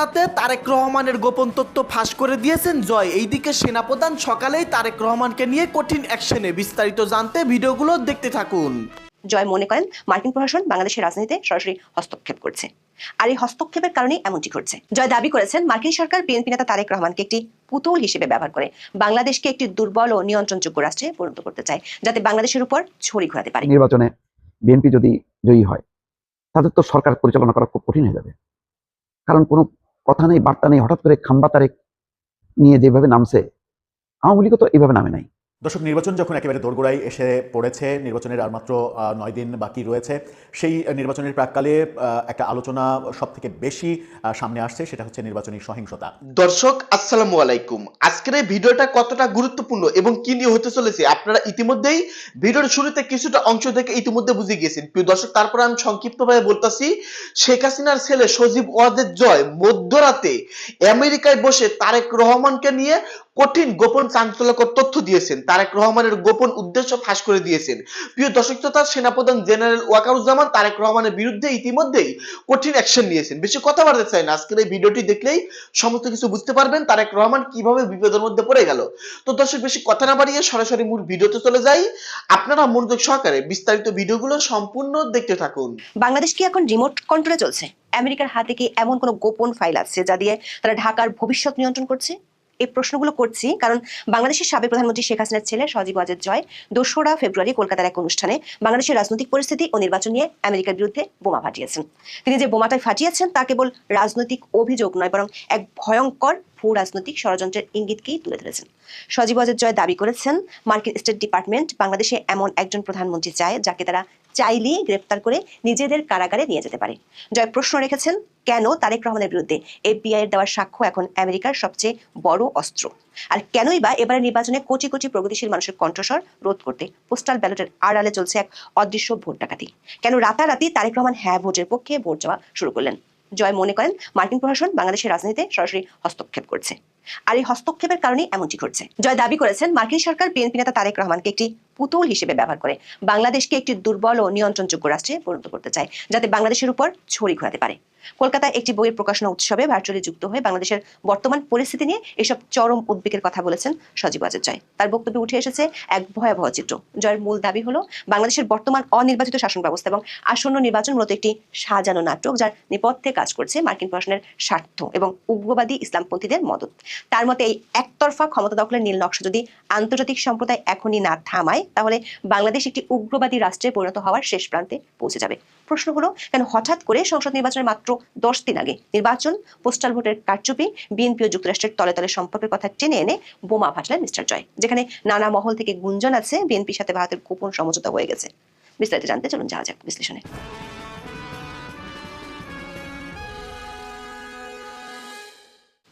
মধ্যরাতে তারেক রহমানের গোপন তথ্য ফাঁস করে দিয়েছেন জয়। এইদিকে সেনাপ্রধান সকালেই তারেক রহমানকে নিয়ে কঠিন অ্যাকশনে বিস্তারিত জানতে ভিডিওগুলো দেখতে থাকুন। জয় মনে করেন মার্কিন প্রশাসন বাংলাদেশের রাজনীতিতে সরাসরি হস্তক্ষেপ করছে। আর এই হস্তক্ষেপের কারণে এমনটি ঘটছে। জয় দাবি করেছেন মার্কিন সরকার বিএনপি নেতা তারেক রহমানকে একটি পুতুল হিসেবে ব্যবহার করে। বাংলাদেশকে একটি দুর্বল ও নিয়ন্ত্রণযোগ্য রাষ্ট্রে পরিণত করতে চায় যাতে বাংলাদেশের উপর ছড়ি ঘোরাতে পারে। নির্বাচনে বিএনপি যদি জয়ী হয় তাদের তো সরকার পরিচালনা করা খুব কঠিন হয়ে যাবে। কারণ কোনো কথা নেই, বার্তা নেই, হঠাৎ করে খাম্বা তারেক নিয়ে যেভাবে নামছে, আওয়ামী লীগও তো এইভাবে নামে নাই। দর্শক, নির্বাচন যখন একেবারে দোরগোড়ায় এসে পড়েছে, নির্বাচনের আর মাত্র নয় দিন বাকি রয়েছে, সেই নির্বাচনের প্রাককালে একটা আলোচনা সব থেকে বেশি সামনে আসছে, সেটা হচ্ছে নির্বাচনী সহিংসতা। দর্শক, আসসালামু আলাইকুম। আজকের এই ভিডিওটা কতটা গুরুত্বপূর্ণ এবং কি নিয়ে হতে চলেছে, আপনারা ইতিমধ্যেই ভিডিওর শুরুতে কিছুটা অংশ থেকে ইতিমধ্যে বুঝে গিয়েছেন। প্রিয় দর্শক, তারপরে আমি সংক্ষিপ্তভাবে বলতেছি, শেখ হাসিনার ছেলে সজীব ওয়াজেদ জয় মধ্যরাতে আমেরিকায় বসে তারেক রহমানকে নিয়ে কঠিন গোপন চাঞ্চল্যকর তথ্য দিয়েছেন। তারেক রহমানের গোপন উদ্দেশ্য ফাঁস করে দিয়েছেন। প্রিয় দর্শক শ্রোতা, সেনাপ্রধান জেনারেল ওয়াকারুজ্জামান তারেক রহমানের বিরুদ্ধে ইতিমধ্যেই কঠিন অ্যাকশন নিয়েছেন। বেশি কথা বাড়তে চাই না। আজকের এই ভিডিওটি দেখলেই সমস্ত কিছু বুঝতে পারবেন তারেক রহমান কীভাবে বিপদের মধ্যে পড়ে গেল। তো দর্শক, বেশি কথা না বাড়িয়ে সরাসরি মূল ভিডিওতে চলে যাই। আপনারা মনোযোগ সহকারে বিস্তারিত ভিডিওগুলো সম্পূর্ণ দেখতে থাকুন। বাংলাদেশ কি এখন রিমোট কন্ট্রোলে চলছে? আমেরিকার হাতে কি এমন কোনো গোপন ফাইল আছে যা দিয়ে তারা ঢাকার ভবিষ্যৎ নিয়ন্ত্রণ করছে? এই প্রশ্নগুলো করছি, কারণ বাংলাদেশের সাবেক প্রধানমন্ত্রী শেখ হাসিনার ছেলে সজীব ওয়াজেদ জয় দোসরা ফেব্রুয়ারি কলকাতার এক অনুষ্ঠানে বাংলাদেশের রাজনৈতিক পরিস্থিতি ও নির্বাচন নিয়ে আমেরিকার বিরুদ্ধে বোমা ফাটিয়েছেন। তিনি যে বোমাটাই ফাটিয়েছেন তা কেবল রাজনৈতিক অভিযোগ নয়, বরং এক ভয়ঙ্কর ভূ রাজনৈতিক ষড়যন্ত্রের ইঙ্গিতকেই তুলে ধরেছেন। সজীব ওয়াজেদ জয় দাবি করেছেন, মার্কিন স্টেট ডিপার্টমেন্ট বাংলাদেশে এমন একজন প্রধানমন্ত্রী চায় যাকে তারা চাইলেই গ্রেপ্তার করে নিজেদের কারাগারে নিয়ে যেতে পারে। জয় প্রশ্ন রেখেছেন কেন তারেক রহমানের বিরুদ্ধে এফবিআই এর দেওয়ার সাক্ষ্য এখন আমেরিকার সবচেয়ে বড় অস্ত্র? আর কেনই বা এবারে নির্বাচনে কোটি কোটি প্রগতিশীল মানুষের কণ্ঠস্বর রোধ করতে পোস্টাল ব্যালটের আড়ালে চলছে এক অদৃশ্য ভোট ডাকাতি। কেন রাতারাতি তারেক রহমান হ্যাঁ ভোটের পক্ষে ভোট যাওয়া শুরু করলেন? জয় মনে করেন মার্কিন প্রশাসন বাংলাদেশের রাজনীতিতে সরাসরি হস্তক্ষেপ করছে। আর এই হস্তক্ষেপের কারণে এমনটি ঘটছে। জয় দাবি করেছেন মার্কিন সরকার বিএনপি নেতা তারেক রহমানকে একটি পুতুল হিসেবে ব্যবহার করে বাংলাদেশকে একটি দুর্বল ও নিয়ন্ত্রণযোগ্য রাষ্ট্রে পরিণত করতে চায়, যাতে বাংলাদেশের উপর ছড়ি ঘোরাতে পারে। কলকাতায় একটি বইয়ের প্রকাশনা উৎসবে ভার্চুয়ালি যুক্ত হয়ে বাংলাদেশের বর্তমান পরিস্থিতি নিয়ে এসব চরম উদ্বেগের কথা বলেছেন সজীব ওয়াজেদ জয় তার বক্তব্যে উঠে এসেছে এক ভয়াবহ চিত্র জয়ের মূল দাবি হলো বাংলাদেশের বর্তমান অনির্বাচিত শাসন ব্যবস্থা এবং আসন্ন নির্বাচন মূলত একটি সাজানো নাটক যার নেপথ্যে কাজ করছে মার্কিন প্রশাসনের স্বার্থ এবং উগ্রবাদী ইসলামপন্থীদের মদত। তার মতে এই একতরফা ক্ষমতা দখলের নীল নকশা যদি আন্তর্জাতিক সম্প্রদায় এখনই না থামায় তাহলে বাংলাদেশ একটি উগ্রবাদী রাষ্ট্রে পরিণত হওয়ার শেষ প্রান্তে পৌঁছে যাবে। প্রশ্ন হলো, কেন হঠাৎ করে সংসদ নির্বাচনের মাত্র দশ দিন আগে নির্বাচন, পোস্টাল ভোটের কারচুপি, বিএনপি ও যুক্তরাষ্ট্রের তলে তলে সম্পর্কের কথা টেনে এনে বোমা ফাটলেন মিস্টার জয়, যেখানে নানা মহল থেকে গুঞ্জন আছে বিএনপির সাথে ভারতের গোপন সমঝোতা হয়ে গেছে। বিস্তারিত জানতে চলুন যাওয়া যাক বিশ্লেষণে।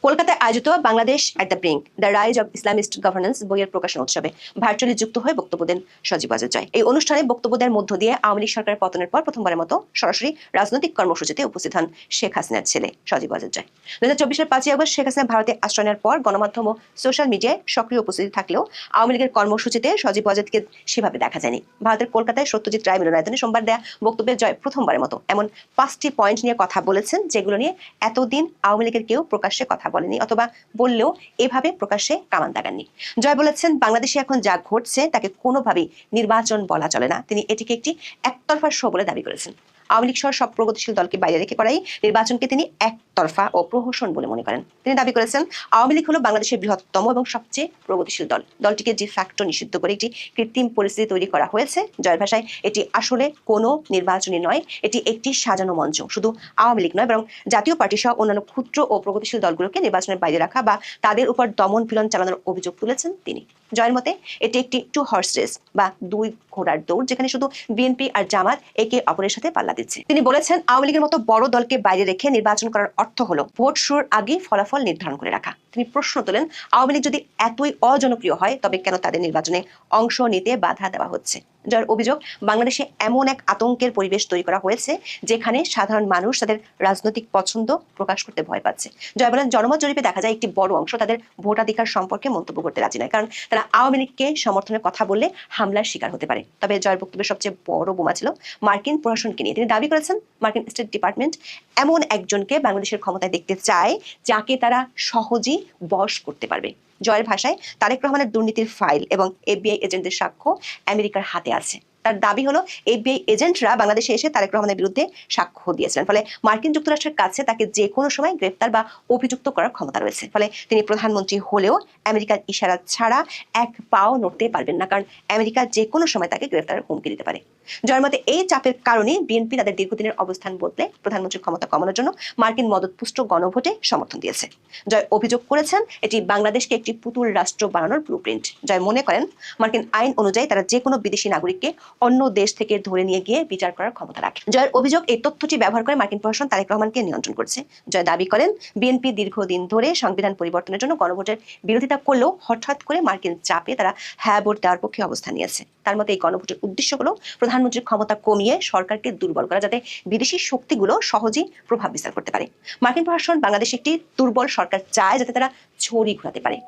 কলকাতায় আয়োজিত Bangladesh at the brink the rise of Islamist governance বইয়ের প্রকাশনা উৎসবে ভার্চুয়ালি যুক্ত হয়ে বক্তব্য দেন সজীব ওয়াজেদ জয়। এই অনুষ্ঠানে বক্তব্য দেওয়ার মধ্য দিয়ে আওয়ামী লীগ সরকারের পতনের পর প্রথমবারের মতো সরাসরি রাজনৈতিক কর্মসূচিতে উপস্থিত হন শেখ হাসিনার ছেলে সজীব ওয়াজেদ জয়। দু হাজার চব্বিশের পাঁচই আগস্ট শেখ হাসিনা ভারতে আশ্রয় নেওয়ার পর গণমাধ্যম ও সোশ্যাল মিডিয়ায় সক্রিয় উপস্থিতি থাকলেও আওয়ামী লীগের কর্মসূচিতে সজীব ওয়াজেদকে সেভাবে দেখা যায়নি। ভারতের কলকাতায় সত্যজিৎ রায় মিলনায়তনে সোমবার দেয়া বক্তব্যে জয় প্রথমবারের মতো। এমন পাঁচটি পয়েন্ট নিয়ে কথা বলেছেন যেগুলো নিয়ে এতদিন আওয়ামী লীগের কেউ প্রকাশ্যে কথা বলেনি অথবা বললেও এভাবে প্রকাশ্যে কামান দাগাননি। জয় বলেছেন, বাংলাদেশে এখন যা ঘটছে তাকে কোনোভাবেই নির্বাচন বলা চলে না। তিনি এটিকে একটি একতরফা শো বলে দাবি করেছেন। আওয়ামী লীগ সহ সব প্রগতিশীল দলকে বাইরে রেখে করাই নির্বাচনকে তিনি একতরফা ও প্রহসন বলে মনে করেন। তিনি দাবি করেছেন, আওয়ামী লীগ হলো বাংলাদেশের বৃহত্তম এবং সবচেয়ে প্রগতিশীল দল। দলটিকে যে ফ্যাক্টর নিষিদ্ধ করে একটি কৃত্রিম পরিস্থিতি তৈরি করা হয়েছে। জয়ের ভাষায়, এটি আসলে কোনো নির্বাচনী নয়, এটি একটি সাজানো মঞ্চ। শুধু আওয়ামী লীগ নয়, বরং জাতীয় পার্টি সহ অন্যান্য ক্ষুদ্র ও প্রগতিশীল দলগুলোকে নির্বাচনের বাইরে রাখা বা তাদের উপর দমন পীড়ন চালানোর অভিযোগ তুলেছেন তিনি। জয়ের মতে, এটি একটি টু হর্স রেস বা দুই ঘোড়ার দৌড়, যেখানে শুধু বিএনপি আর জামাত একে অপরের সাথে পাল্লা দিচ্ছে। তিনি বলেছেন, আওয়ামী লীগের মতো বড় দলকে বাইরে রেখে নির্বাচন করার অর্থ হলো ভোট শুরুর আগে ফলাফল নির্ধারণ করে রাখা। তিনি প্রশ্ন তোলেন, আওয়ামী লীগ যদি এতই অজনপ্রিয় হয়, তবে কেন তাদের নির্বাচনে অংশ নিতে বাধা দেওয়া হচ্ছে? যার অভিযোগ, বাংলাদেশে এমন এক আতঙ্কের পরিবেশ তৈরি করা হয়েছে, যেখানে সাধারণ মানুষ তাদের রাজনৈতিক পছন্দ প্রকাশ করতে ভয় পাচ্ছে। জয় বলেন, জনমত জরিপে দেখা যায় একটি বড় অংশ তাদের ভোটাধিকার সম্পর্কে মন্তব্য করতে রাজি নয়, কারণ তারা আওয়ামী লীগকে সমর্থনের কথা বললে হামলার শিকার হতে পারে। তবে জয়ের বক্তব্যের সবচেয়ে বড় বোমা ছিল মার্কিন প্রশাসনকে নিয়ে। তিনি দাবি করেছেন, মার্কিন স্টেট ডিপার্টমেন্ট এমন একজনকে বাংলাদেশের ক্ষমতায় দেখতে চায়, যাকে তারা সহজেই বশ করতে পারবে। জয়ের ভাষায় তারেক রহমানের দুর্নীতির ফাইল এবং এফবিআই এজেন্টদের সাক্ষ্য আমেরিকার হাতে আছে। তার দাবি হলো, এফবিআই এজেন্টরা বাংলাদেশে এসে তারেক রহমানের বিরুদ্ধে সাক্ষ্য দিয়েছিলেন। ফলে মার্কিন যুক্তরাষ্ট্রের কাছে তাকে যে কোনো সময় গ্রেপ্তার বা অভিযুক্ত করার ক্ষমতা রয়েছে। ফলে তিনি প্রধানমন্ত্রী হলেও আমেরিকার ইশারা ছাড়া এক পাও নড়তে পারবেন না, কারণ আমেরিকা যে কোনো সময় তাকে গ্রেপ্তারের হুমকি দিতে পারে। জয়ের মতে এই চাপের কারণে বিএনপি তাদের দীর্ঘদিনের অবস্থান বদলে প্রধানমন্ত্রীর ক্ষমতা কমানোর জন্য মার্কিন মদতপুষ্ট গণভোটে সমর্থন দিয়েছে। জয় অভিযোগ করেছেন, এটি বাংলাদেশকে একটি পুতুল রাষ্ট্র বানানোর ব্লুপ্রিন্ট জয় মনে করেন, মার্কিন আইন অনুযায়ী তারা যে কোনো বিদেশি নাগরিককে অন্য দেশ থেকে ধরে নিয়ে গিয়ে বিচার করার ক্ষমতা রাখে। জয়ের অভিযোগ এই তথ্যটি ব্যবহার করে মার্কিন প্রশাসন তারেক রহমানকে নিয়ন্ত্রণ করছে। জয় দাবি করেন, বিএনপি দীর্ঘদিন ধরে সংবিধান পরিবর্তনের জন্য গণভোটের বিরোধিতা করলেও হঠাৎ করে মার্কিন চাপে তারা হ্যাঁ ভোট দেওয়ার পক্ষে অবস্থান নিয়েছে। তার মতে এই গণভোটের উদ্দেশ্য হলো প্রধানমন্ত্রীর ক্ষমতা কমিয়ে সরকারকে দুর্বল করা যাতে বিদেশি শক্তিগুলো সহজেই প্রভাব বিস্তার করতে পারে। মার্কিন প্রশাসন বাংলাদেশে একটি দুর্বল সরকার চায় যাতে তারা ছড়ি ঘোরাতে পারে।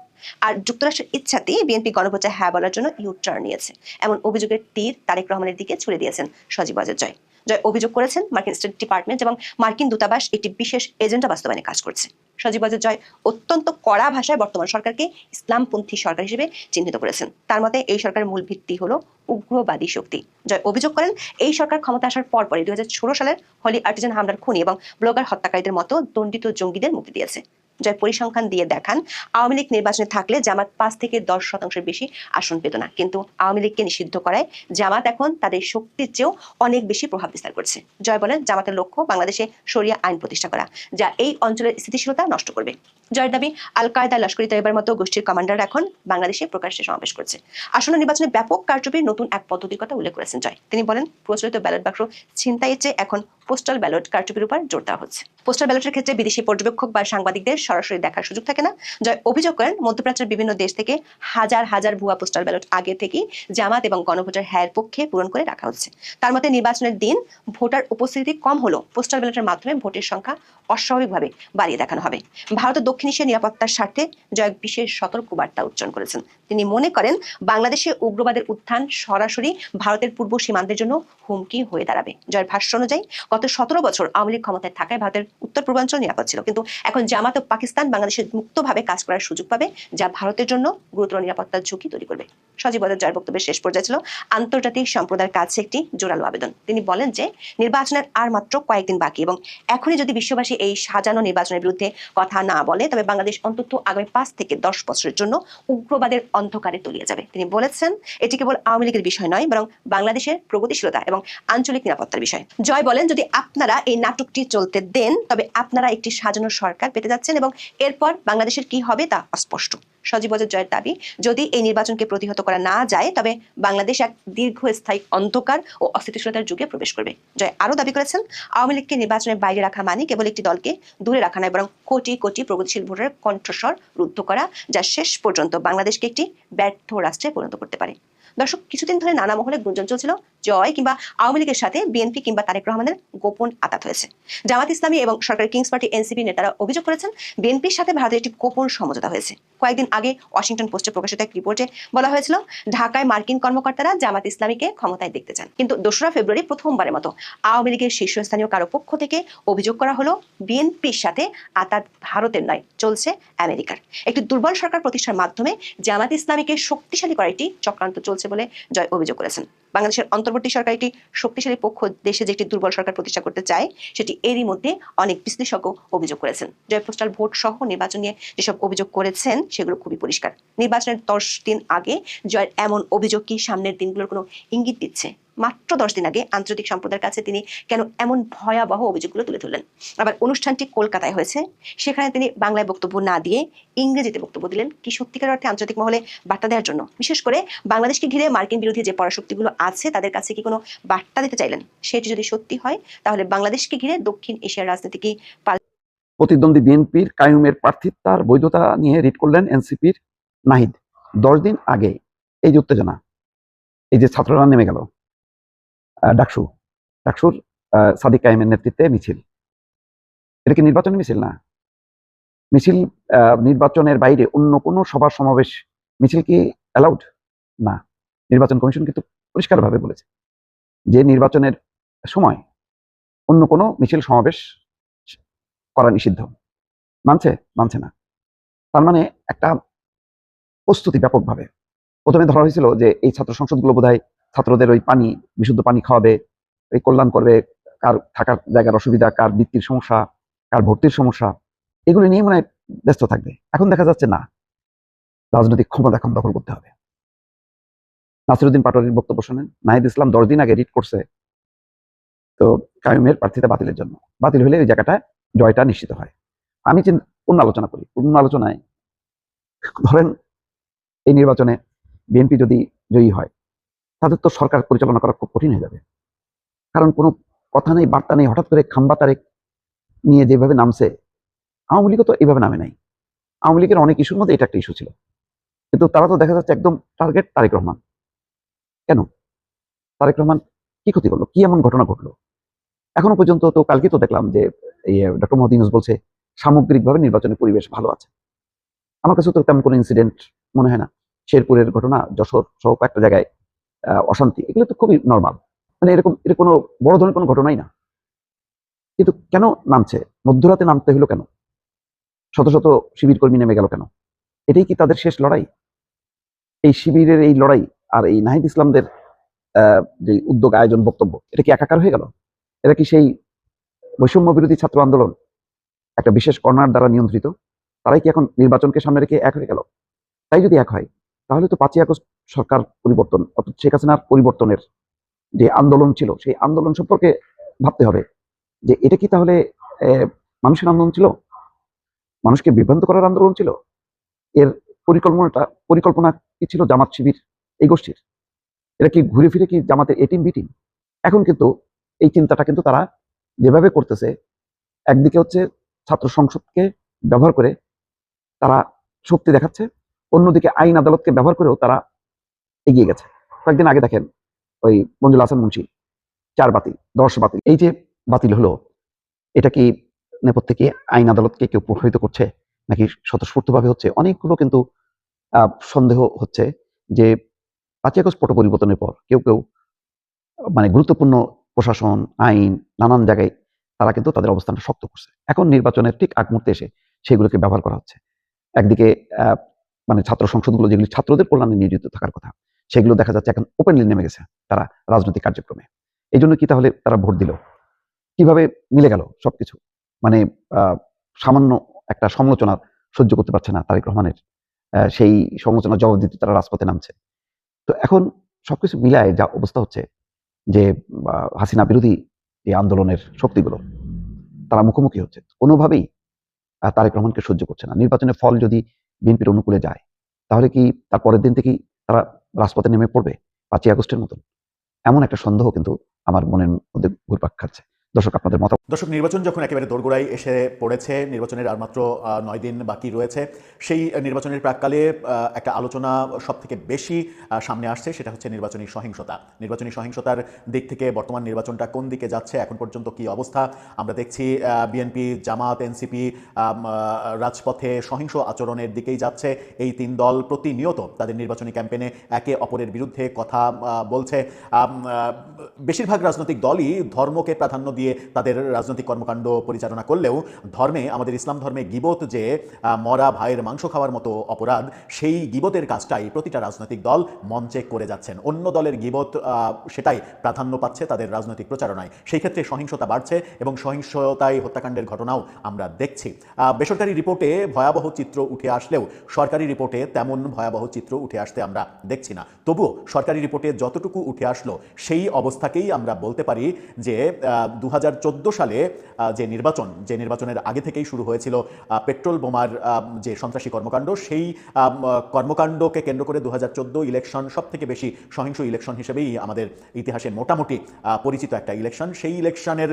আর যুক্তরাষ্ট্রের ইচ্ছাতেই বিএনপি গণভোটে হ্যাঁ বলার জন্য ইউ টার্ন নিয়েছে। এমন অভিযোগের তীর তারেক রহমানের দিকে ছুড়ে দিয়েছেন সজীব ওয়াজেদ জয়। জয় অভিযোগ করেছেন মার্কিন স্টেট ডিপার্টমেন্ট এবং মার্কিন দূতাবাস একটি বিশেষ এজেন্ডা বাস্তবায়নে কাজ করছে। সজীব ওয়াজেদ জয় অত্যন্ত কড়া ভাষায় বর্তমান সরকারকে ইসলামপন্থী সরকার হিসেবে চিহ্নিত করেছেন। তার মতে এই সরকারের মূল ভিত্তি হলো উগ্রবাদী শক্তি। জয় অভিযোগ করেন এই সরকার ক্ষমতা আসার পর পরে দুই সালের হলি আর্টিজান হামলার খুনি এবং ব্লগার হত্যাকারীদের মতো দণ্ডিত জঙ্গিদের মুক্তি দিয়েছে। জয় পরিসংখ্যান দিয়ে দেখান, আওয়ামী লীগ নির্বাচনে থাকলে জামাত পাঁচ থেকে দশ শতাংশের বেশি আসন পেত না। কিন্তু আওয়ামী লীগকে নিষিদ্ধ করায় জামাত এখন তাদের শক্তির চেয়েও অনেক বেশি প্রভাব বিস্তার করছে। জয় বলেন, জামাতের লক্ষ্য বাংলাদেশে সরিয়া আইন প্রতিষ্ঠা করা, যা এই অঞ্চলের স্থিতিশীলতা নষ্ট করবে। জয়ের দাবি আল কায়দা লস্করি তৈবার মতো গোষ্ঠীর কমান্ডার এখন বাংলাদেশে প্রকাশ্যে সমাবেশ করছে। আসন্ন নির্বাচনে ব্যাপক কারচুপির নতুন এক পদ্ধতির কথা উল্লেখ করেছেন জয়। তিনি বলেন, প্রচলিত ব্যালট বাক্স ছিনতাইয়ের চেয়ে এখন পোস্টাল ব্যালট কারচুপির উপর জোর দেওয়া হচ্ছে। পোস্টাল ব্যালটের ক্ষেত্রে বিদেশি পর্যবেক্ষক বা সাংবাদিকদের সরাসরি দেখার সুযোগ থাকে না। জয় অভিযোগ করেন, মধ্যপ্রাচ্যের বিভিন্ন দেশ থেকে হাজার হাজার ভুয়া পোস্টাল ব্যালট আগে থেকেই জামাত এবং গণভোটের হ্যায়ের পক্ষে পূরণ করে রাখা হচ্ছে। তার মতে নির্বাচনের দিন ভোটার উপস্থিতি কম হলো। পোস্টাল ব্যালটের মাধ্যমে ভোটের সংখ্যা অস্বাভাবিকভাবে বাড়িয়ে দেখানো হবে। ভারতের দক্ষিণ এশিয়া নিরাপত্তার স্বার্থে জয় বিশেষ সতর্ক বার্তা উচ্চারণ করেছেন। তিনি মনে করেন বাংলাদেশে উগ্রবাদের উত্থান সরাসরি ভারতের পূর্ব সীমান্তের জন্য হুমকি হয়ে দাঁড়াবে। জয়ের ভাষ্য অনুযায়ী, গত সতেরো বছর আওয়ামী লীগ ক্ষমতায় থাকায় ভারতের উত্তর পূর্বাঞ্চল নিরাপদ ছিল। কিন্তু এখন জামাত ও পাকিস্তান বাংলাদেশের মুক্তভাবে কাজ করার সুযোগ পাবে, যা ভারতের জন্য গুরুতর নিরাপত্তার ঝুঁকি তৈরি করবে। সজীব জয়ের বক্তব্যের শেষ পর্যায়ে ছিল, আন্তর্জাতিক সম্প্রদায়ের কাছে একটি জোরালো আবেদন। তিনি বলেন যে, নির্বাচনের আর মাত্র কয়েকদিন বাকি এবং এখনই যদি বিশ্ববাসী এই সাজানো নির্বাচনের বিরুদ্ধে কথা না বলে, তবে বাংলাদেশ অন্তত আগামী পাঁচ থেকে দশ বছরের জন্য উগ্রবাদের অন্ধকারে তলিয়ে যাবে। তিনি বলেছেন, এটি কেবল আওয়ামী লীগের বিষয় নয়, বরং বাংলাদেশের প্রগতিশীলতা এবং আঞ্চলিক নিরাপত্তার বিষয়। জয় বলেন, যদি আপনারা এই নাটকটি চলতে দেন, তবে আপনারা একটি সাজানো সরকার পেতে যাচ্ছেন এবং এরপর বাংলাদেশের কি হবে তা অস্পষ্ট। সজীব ওয়াজেদ জয়ের দাবি, যদি এই নির্বাচনকে প্রতিহত করা না যায়, তবে বাংলাদেশ এক দীর্ঘস্থায়ী অন্ধকার ও অস্থিতিশীলতার যুগে প্রবেশ করবে। জয় আরও দাবি করেছেন, আওয়ামী লীগকে নির্বাচনের বাইরে রাখা মানে কেবল একটি দলকে দূরে রাখা নয়, বরং কোটি কোটি প্রগতিশীল ভোটের কণ্ঠস্বর রুদ্ধ করা, যা শেষ পর্যন্ত বাংলাদেশকে একটি ব্যর্থ রাষ্ট্রে পরিণত করতে পারে। দর্শক, কিছুদিন ধরে নানা মহলে গুঞ্জন চলছিল জয় কিংবা আওয়ামী লীগের সাথে বিএনপি কিংবা তারেক রহমানের গোপন আতাত হয়েছে। জামাত ইসলামী এবং সরকারি কিংস পার্টি, এনসিপি নেতারা অভিযোগ করেছেন, বিএনপির সাথে ভারতের একটি গোপন সমঝোতা হয়েছে। কয়েকদিন আগে ওয়াশিংটন পোস্টে প্রকাশিত এক রিপোর্টে বলা হয়েছিল, ঢাকায় মার্কিন কর্মকর্তারা জামাত ইসলামীকে ক্ষমতায় দেখতে চান। কিন্তু দোসরা ফেব্রুয়ারি প্রথমবারের মতো আওয়ামী লীগের শীর্ষস্থানীয় কারও পক্ষ থেকে অভিযোগ করা হলো, বিএনপির সাথে আতাত ভারতের নয়, চলছে আমেরিকার। একটি দুর্বল সরকার প্রতিষ্ঠার মাধ্যমে জামাত ইসলামীকে শক্তিশালী করা একটি চক্রান্ত চলছে বলে জয় অভিযোগ করেছেন। বাংলাদেশের অন্তর্বর্তী সরকার একটি শক্তিশালী পক্ষ দেশে যে একটি দুর্বল সরকার প্রতিষ্ঠা করতে চায়, সেটি এরই মধ্যে অনেক বিশ্লেষক অভিযোগ করেছেন। জয় পোস্টাল ভোট সহ নির্বাচন নিয়ে যেসব অভিযোগ করেছেন, সেগুলো খুবই পরিষ্কার। নির্বাচনের দশ দিন আগে জয়ের এমন অভিযোগ কি সামনের দিনগুলোর কোনো ইঙ্গিত দিচ্ছে? মাত্র দশ দিন আগে আন্তর্জাতিক সম্প্রদায়ের কাছে তিনি কেন এমন ভয়াবহ অভিযোগগুলো তুলে ধরলেন। আবার অনুষ্ঠানটি কলকাতায় হয়েছে। সেখানে তিনি বাংলায় বক্তব্য না দিয়ে ইংরেজিতে বক্তব্য দিলেন। কি সত্যিকার অর্থে আন্তর্জাতিক মহলে বার্তা দেওয়ার জন্য? বিশেষ করে বাংলাদেশকে ঘিরে মার্কিন বিরোধী যে পরাশক্তিগুলো আছে, তাদের কাছে কি কোনো বার্তা দিতে চাইলেন? সেটি যদি সত্যি হয়, তাহলে বাংলাদেশকে ঘিরে দক্ষিণ এশিয়ার রাজনীতি কি প্রতিদ্বন্দ্বী বিএনপির কায়ুমের প্রার্থিতার বৈধতা নিয়ে রিট করলেন এনসিপির নাহিদ। দশ দিন আগে, এই যে উত্তেজনা, এই যে ছাত্ররা নেমে গেল। ডাকসু। ডাকসুর সাদিক কায়েমের নেতৃত্বে মিছিল। এটা কি নির্বাচনী মিছিল না? মিছিল নির্বাচনের বাইরে অন্য কোনো সভা সমাবেশ, মিছিল কি অ্যালাউড না। নির্বাচন কমিশন কিন্তু পরিষ্কারভাবে বলেছে যে নির্বাচনের সময় অন্য কোনো মিছিল সমাবেশ করা নিষিদ্ধ। মানছে? মানছে না। তার মানে একটা প্রস্তুতি ব্যাপকভাবে। প্রথমে ধরা হয়েছিল যে এই ছাত্র সংসদগুলো বোধহয় ছাত্রদের ওই পানি, বিশুদ্ধ পানি খাওয়াবে, এই কল্যাণ করবে, কার থাকার জায়গার অসুবিধা, কার বৃত্তির সমস্যা, কার ভর্তির সমস্যা, এগুলো নিয়ে মনে ব্যস্ত থাকবে। এখন দেখা যাচ্ছে না। রাজনৈতিক ক্ষমতা এখন দখল করতে হবে। নাসিরুদ্দিন পাটোয়ারির বক্তব্য শোনেন, নাহিদ ইসলাম দশ দিন আগে রিট করছে তো কায়ুমের প্রার্থিতা বাতিলের জন্য। বাতিল হলে ওই জায়গাটা জয়টা নিশ্চিত হয়। আমি পূর্ণ আলোচনা করি। পূর্ণ আলোচনায়, ধরেন এই নির্বাচনে বিএনপি যদি জয়ী হয় তাদের তো সরকার পরিচালনা করা খুব কঠিন হয়ে যাবে। কারণ কোনো কথা নেই, বার্তা নেই, হঠাৎ করে খাম্বা তারেক নিয়ে যেভাবে নামছে, আওয়ামী লীগও তো এইভাবে নামে নাই। আওয়ামী লীগের অনেক ইস্যুর মধ্যে এটা একটা ইস্যু ছিল। কিন্তু তারা তো দেখা যাচ্ছে একদম টার্গেট তারেক রহমান। কেন? তারেক রহমান কি ক্ষতি করল? কি এমন ঘটনা ঘটলো? এখনও পর্যন্ত তো কালকে তো দেখলাম যে ডক্টর মোহাম্মদ ইউনুস বলছে, সামগ্রিকভাবে নির্বাচনের পরিবেশ ভালো আছে। আমার কাছে তো তেমন কোনো ইনসিডেন্ট মনে হয় না। শেরপুরের ঘটনা, যশোর সহ কয়েকটা জায়গায় অশান্তি, এগুলো তো খুবই নর্মাল মানে এরকম, এর কোনো বড় ধরনের কোনো ঘটনাই না। কিন্তু কেন নামছে? মধ্যরাতে নামতে হলো কেন? শত শত শিবির কর্মী নেমে গেল কেন? এটাই কি তাদের শেষ লড়াই? এই শিবিরের এই লড়াই আর এই নাহিদ ইসলামদের যে উদ্যোগ, আয়োজন, বক্তব্য, এটা কি একাকার হয়ে গেল? এটা কি সেই বৈষম্য বিরোধী ছাত্র আন্দোলন, একটা বিশেষ কর্নার দ্বারা নিয়ন্ত্রিত? তারাই কি এখন নির্বাচনকে সামনে রেখে এক হয়ে গেল? তাই যদি এক হয়, তাহলে তো পাঁচই আগস্ট সরকার পরিবর্তন, অর্থাৎ শেখ হাসিনার পরিবর্তনের যে আন্দোলন ছিল, সেই আন্দোলন সম্পর্কে ভাবতে হবে যে এটা কি তাহলে মানুষের আন্দোলন ছিল? মানুষকে বিভ্রান্ত করার আন্দোলন ছিল? এর পরিকল্পনাটা, পরিকল্পনা কি ছিল জামাত শিবির, এই গোষ্ঠীর? এটা কি ঘুরে ফিরে কি জামাতের এটিম বিটিম এখন কিন্তু এই চিন্তাটা কিন্তু তারা যেভাবে করতেছে, একদিকে হচ্ছে ছাত্র সংসদকে ব্যবহার করে তারা শক্তি দেখাচ্ছে, অন্যদিকে আইন আদালতকে ব্যবহার করেও তারা এগিয়ে গেছে। কয়েকদিন আগে দেখেন ওই মঞ্জুল হাসান মুন্সি, চার বাতিল দশ বাতিল এই যে বাতিল হলো, এটা কি নেপথ্যে কি আইন আদালতকে কেউ প্রভাবিত করছে? নাকি স্বতঃস্ফূর্তভাবে হচ্ছে? অনেকগুলো কিন্তু সন্দেহ হচ্ছে যে পাঁচই আগস্ট পট পরিবর্তনের পর কেউ কেউ মানে গুরুত্বপূর্ণ প্রশাসন, আইন, নানান জায়গায় তারা কিন্তু তাদের অবস্থানটা শক্ত করছে। এখন নির্বাচনের ঠিক আগ মুহূর্তে এসে সেগুলোকে ব্যবহার করা হচ্ছে। একদিকে মানে ছাত্র সংসদগুলো যেগুলি ছাত্রদের কল্যাণে নিয়োজিত থাকার কথা সেগুলো দেখা যাচ্ছে এখন ওপেনলি নেমে গেছে তারা রাজনৈতিক কার্যক্রমে। এই জন্য কি তাহলে তারা ভোট দিল? কীভাবে মিলে গেল সবকিছু? মানে সামান্য একটা সমালোচনা সহ্য করতে পারছে না তারেক রহমানের সেই সমালোচনার জবাব দিতে তারা রাজপথে নামছে। তো এখন সবকিছু মিলায় যা অবস্থা হচ্ছে যে হাসিনা বিরোধী এই আন্দোলনের শক্তিগুলো তারা মুখোমুখি হচ্ছে। কোনোভাবেই তারেক রহমানকে সহ্য করছে না। নির্বাচনের ফল যদি বিএনপির অনুকূলে যায়, তাহলে কি তার পরের দিন থেকেই তারা রাজপথে নেমে পড়বে পাঁচই আগস্টের মতন। এমন একটা সন্দেহ কিন্তু আমার মনের মধ্যে ঘুরপাক খাচ্ছে। দর্শক, আপনাদের মত দর্শক, নির্বাচন যখন একেবারে দোরগোড়ায় এসে পড়েছে, নির্বাচনের আর মাত্র নয় দিন বাকি রয়েছে, সেই নির্বাচনের প্রাককালে একটা আলোচনা সব থেকে বেশি সামনে আসছে, সেটা হচ্ছে নির্বাচনী সহিংসতা। নির্বাচনী সহিংসতার দিক থেকে বর্তমান নির্বাচনটা কোন দিকে যাচ্ছে, এখন পর্যন্ত কি অবস্থা? আমরা দেখছি বিএনপি জামাত এনসিপি রাজপথে সহিংস আচরণের দিকেই যাচ্ছে। এই তিন দল প্রতিনিয়ত তাদের নির্বাচনী ক্যাম্পেনে একে অপরের বিরুদ্ধে কথা বলছে। বেশিরভাগ রাজনৈতিক দলই ধর্মকে প্রাধান্য দিয়ে তাদের রাজনৈতিক কর্মকাণ্ড পরিচালনা করলেও ধর্মে, আমাদের ইসলাম ধর্মে গিবত যে মরা ভাইয়ের মাংস খাওয়ার মতো অপরাধ, সেই গিবতের কাজটাই প্রতিটা রাজনৈতিক দল মঞ্চে করে যাচ্ছেন। অন্য দলের গিবত সেটাই প্রাধান্য পাচ্ছে তাদের রাজনৈতিক প্রচারণায়। সেই ক্ষেত্রে সহিংসতা বাড়ছে এবং সহিংসতায় হত্যাকাণ্ডের ঘটনাও আমরা দেখছি। বেসরকারি রিপোর্টে ভয়াবহ চিত্র উঠে আসলেও সরকারি রিপোর্টে তেমন ভয়াবহ চিত্র উঠে আসতে আমরা দেখছি না। তবুও সরকারি রিপোর্টে যতটুকু উঠে আসলো, সেই অবস্থাকেই আমরা বলতে পারি যে দু দু হাজার চোদ্দ সালে যে নির্বাচন, যে নির্বাচনের আগে থেকেই শুরু হয়েছিল পেট্রোল বোমার যে সন্ত্রাসী কর্মকাণ্ড, সেই কর্মকাণ্ডকে কেন্দ্র করে দু হাজার চোদ্দ ইলেকশন সব থেকে বেশি সহিংস ইলেকশন হিসেবেই আমাদের ইতিহাসে মোটামুটি পরিচিত একটা ইলেকশন সেই ইলেকশনের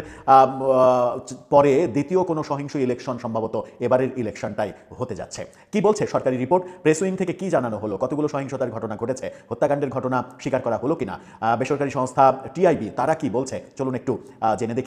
পরে দ্বিতীয় কোনো সহিংস ইলেকশন সম্ভবত এবারের ইলেকশনটাই হতে যাচ্ছে। কি বলছে সরকারি রিপোর্ট? প্রেস উইং থেকে কি জানানো হলো? কতগুলো সহিংসতার ঘটনা ঘটেছে? হত্যাকাণ্ডের ঘটনা স্বীকার করা হলো কিনা? বেসরকারি সংস্থা টিআইবি, তারা কি বলছে? চলুন একটু জেনে দেখি।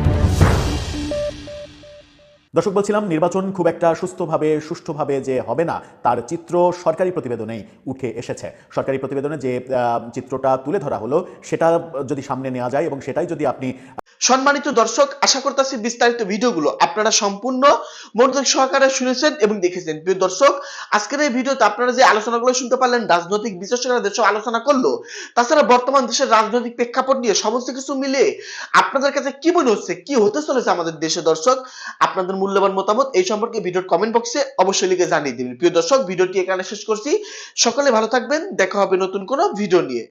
দর্শক বলছিলাম, নির্বাচন খুব একটা সুস্থভাবে, সুষ্ঠুভাবে যে হবে না, তার চিত্র সরকারি প্রতিবেদনেই উঠে এসেছে। সরকারি প্রতিবেদনে যে চিত্রটা তুলে ধরা হলো, সেটা যদি সামনে নেওয়া যায় এবং সেটাই যদি আপনি সম্মানিত দর্শক, আশা করতেছি বিস্তারিত ভিডিওগুলো আপনারা সম্পূর্ণ মনোযোগ সহকারে শুনেছেন এবং দেখেছেন। প্রিয় দর্শক, আজকের এই ভিডিওতে আপনারা যে আলোচনাগুলো শুনতে পারলেন, রাজনৈতিক বিশ্লেষকরা দেশ আলোচনা করল, তাছাড়া বর্তমান দেশের রাজনৈতিক প্রেক্ষাপট নিয়ে সমস্ত কিছু মিলে আপনাদের কাছে কি মনে হচ্ছে, কি হতে চলেছে আমাদের দেশে দর্শক? আপনাদের মূল্যবান মতামত এই সম্পর্কে ভিডিওর কমেন্ট বক্সে অবশ্যই লিখে জানিয়ে দিবেন। প্রিয় দর্শক, ভিডিওটি এখানে শেষ করছি। সকলে ভালো থাকবেন। দেখা হবে নতুন কোনো ভিডিও নিয়ে।